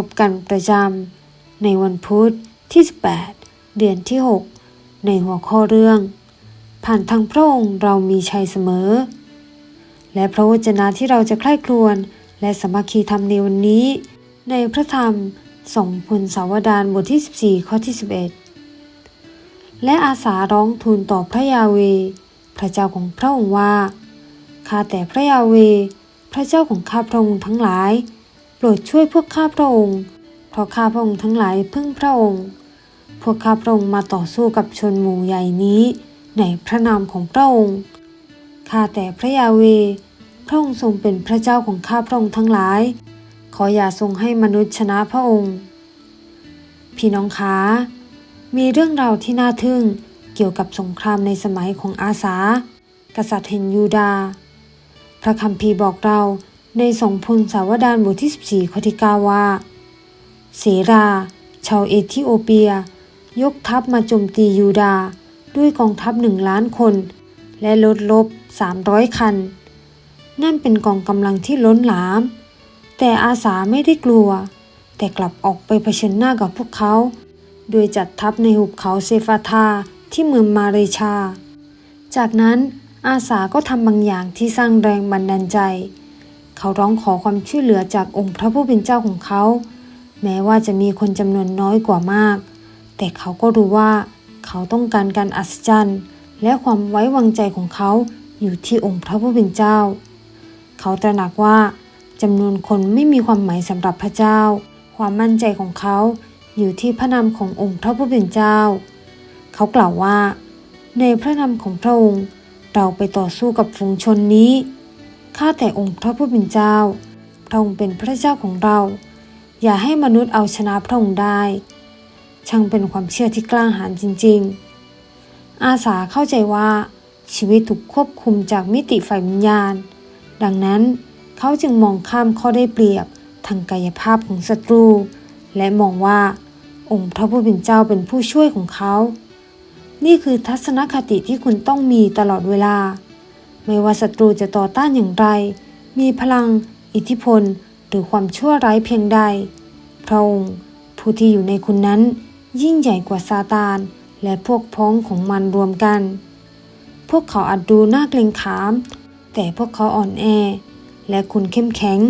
พบกันประจำในวันพุธที่ 18 เดือนที่ 6 ในหัวข้อเรื่อง ผ่านทางพระองค์เรามีชัยเสมอ และพระวจนะที่เราจะใคร่ครวญและสมัคคีธรรมในวันนี้ ในพระธรรมสองพลสาวดารบทที่ 14 ข้อที่ 11 และอาสาร้องทูลต่อพระยาเว พระเจ้าของพระองค์ว่าข้าแต่พระยาเว พระเจ้าของข้าพระองค์ทั้งหลาย โปรดช่วยพวกข้าพระองค์ เพราะข้าพระองค์ทั้งหลายพึ่งพระองค์ พวกข้าพระองค์มาต่อสู้กับชนหมู่ใหญ่นี้ ในพระนามของพระองค์ ข้าแต่พระยาเว พระองค์ทรงเป็นพระเจ้าของข้าพระองค์ทั้งหลาย ขออย่าทรงให้มนุษย์ชนะพระองค์ พี่น้องคะ มีเรื่องราวที่น่าทึ่งเกี่ยวกับสงครามในสมัยของอาสา กษัตริย์แห่งยูดา พระคัมภีร์บอกเรา ในสองพลสาวดารบทที่ 14 ข้อที่ 9 ว่า เสรา ชาวเอธิโอเปีย ยกทัพมาโจมตียูดา ด้วยกองทัพหนึ่งล้านคน และรถลบ 300 คัน นั่นเป็นกองกำลังที่ล้นหลาม แต่อาสาไม่ได้กลัว แต่กลับออกไปเผชิญหน้ากับพวกเขา โดยจัดทัพในหุบเขาเซฟาทาที่เมืองมาเรชา จากนั้นอาสาก็ทำบางอย่างที่สร้างแรงบันดาลใจ เขาร้องขอความช่วยเหลือจากองค์พระผู้เป็นเจ้าของเขา แม้ว่าจะมีคนจำนวนน้อยกว่ามาก แต่เขาก็รู้ว่า เขาต้องการการอัศจรรย์และความไว้วางใจของเขาอยู่ที่องค์พระผู้เป็นเจ้า เขาตระหนักว่าจำนวนคนไม่มีความหมายสำหรับพระเจ้า ความมั่นใจของเขาอยู่ที่พระนามขององค์พระผู้เป็นเจ้า เขากล่าวว่า ในพระนามของพระองค์เราไปต่อสู้กับฝูงชนนี้ ข้าแต่องค์พระผู้เป็นเจ้า พระองค์เป็นพระเจ้าของเรา อย่าให้มนุษย์เอาชนะพระองค์ได้ ช่างเป็นความเชื่อที่กล้าหาญจริง ๆ อาสาเข้าใจว่าชีวิตถูกควบคุมจากมิติฝ่ายวิญญาณ ดังนั้นเขาจึงมองข้ามข้อได้เปรียบทางกายภาพของศัตรู และมองว่าองค์พระผู้เป็นเจ้าเป็นผู้ช่วยของเขา นี่คือทัศนคติที่คุณต้องมีตลอดเวลา ไม่ว่าศัตรูจะต่อต้านอย่างไร มีพลัง อิทธิพล หรือความชั่วร้ายเพียงใด พระองค์ผู้ที่อยู่ในคุณนั้น ยิ่งใหญ่กว่าซาตาน และพวกพ้องของมันรวมกัน พวกเขาอาจดูน่าเกรงขาม แต่พวกเขาอ่อนแอ และคุณเข้มแข็ง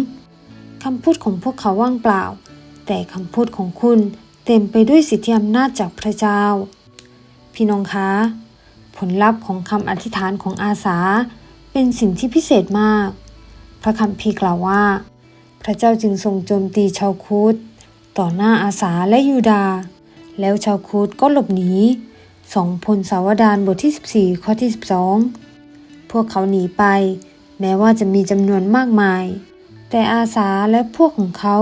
คำพูดของพวกเขาว่างเปล่า แต่คำพูดของคุณเต็มไปด้วยสิทธิอำนาจจากพระเจ้า พี่น้องคะ ผลลัพธ์ของคำอธิษฐานของอาสา เป็นสิ่งที่พิเศษมาก พระคัมภีร์กล่าวว่า พระเจ้าจึงทรงโจมตีชาวคูดต่อหน้าอาสาและยูดา แล้วชาวคูดก็หลบหนีสองพลสาวดารบทที่ 14 ข้อที่ 12 พวกเขาหนีไป แม้ว่าจะมีจำนวนมากมาย แต่อาสาและพวกของเขา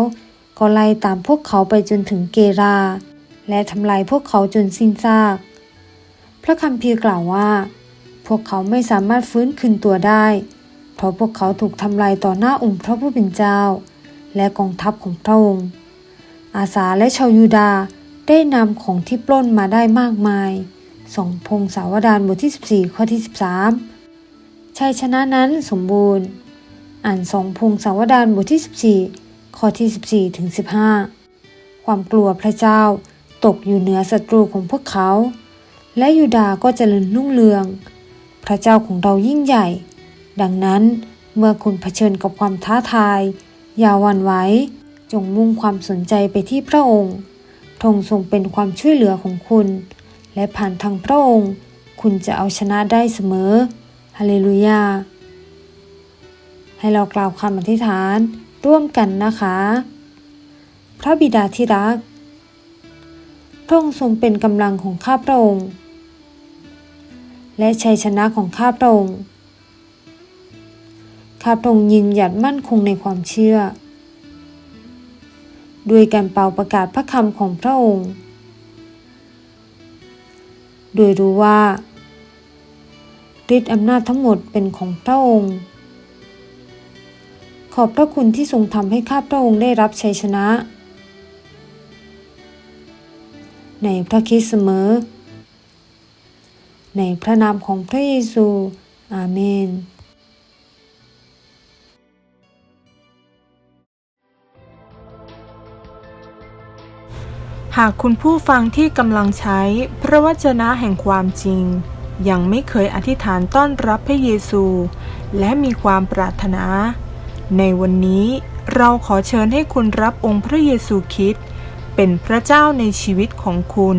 ก็ไล่ตามพวกเขาไปจนถึงเกรา และทำลายพวกเขาจนสิ้นซาก พระคัมภีร์กล่าวว่า พวกเขาไม่สามารถฟื้นคืนตัวได้ เพราะพวกเขาถูกทำลายต่อหน้าองค์พระผู้เป็นเจ้า และกองทัพของพระองค์ อาสาและชาวยูดาได้นำของที่ปล้นมาได้มากมายสองพงศาวดารบทที่ 14 ข้อที่ 13 ชัยชนะนั้นสมบูรณ์ อ่านสองพงศาวดารบทที่ 14 ข้อที่ 14 ถึง 15 ความกลัวพระเจ้าตกอยู่เหนือศัตรูของพวกเขา และยูดาก็เจริญรุ่งเรือง พระเจ้าของเรายิ่งใหญ่ ดังนั้นเมื่อคุณเผชิญกับความท้าทาย อย่าวันไหวจงมุ่งความสนใจไปที่พระองค์พระองค์ทรงเป็นความช่วยเหลือของคุณ และผ่านทางพระองค์ คุณจะเอาชนะได้เสมอ ฮาเลลูยา ให้เรากล่าวคำอธิษฐานร่วมกันนะคะ พระบิดาที่รัก พระองค์ทรงเป็นกำลังของข้าพระองค์ และชัยชนะของข้าพระองค์ข้าพระองค์ยืนหยัดมั่นคงในความเชื่อ ด้วยการเป่าประกาศพระคำของพระองค์ โดยรู้ว่าฤทธิอำนาจทั้งหมดเป็นของพระองค์ ขอบพระคุณที่ทรงทำให้ข้าพระองค์ได้รับชัยชนะ ในพระคริสต์เสมอ ในพระนามของพระเยซู อาเมนหากคุณผู้ฟังที่กำลังใช้พระวจนะแห่งความจริง ยังไม่เคยอธิษฐานต้อนรับพระเยซู และมีความปรารถนา ในวันนี้เราขอเชิญให้คุณรับองค์พระเยซูคริสต์เป็นพระเจ้าในชีวิตของคุณ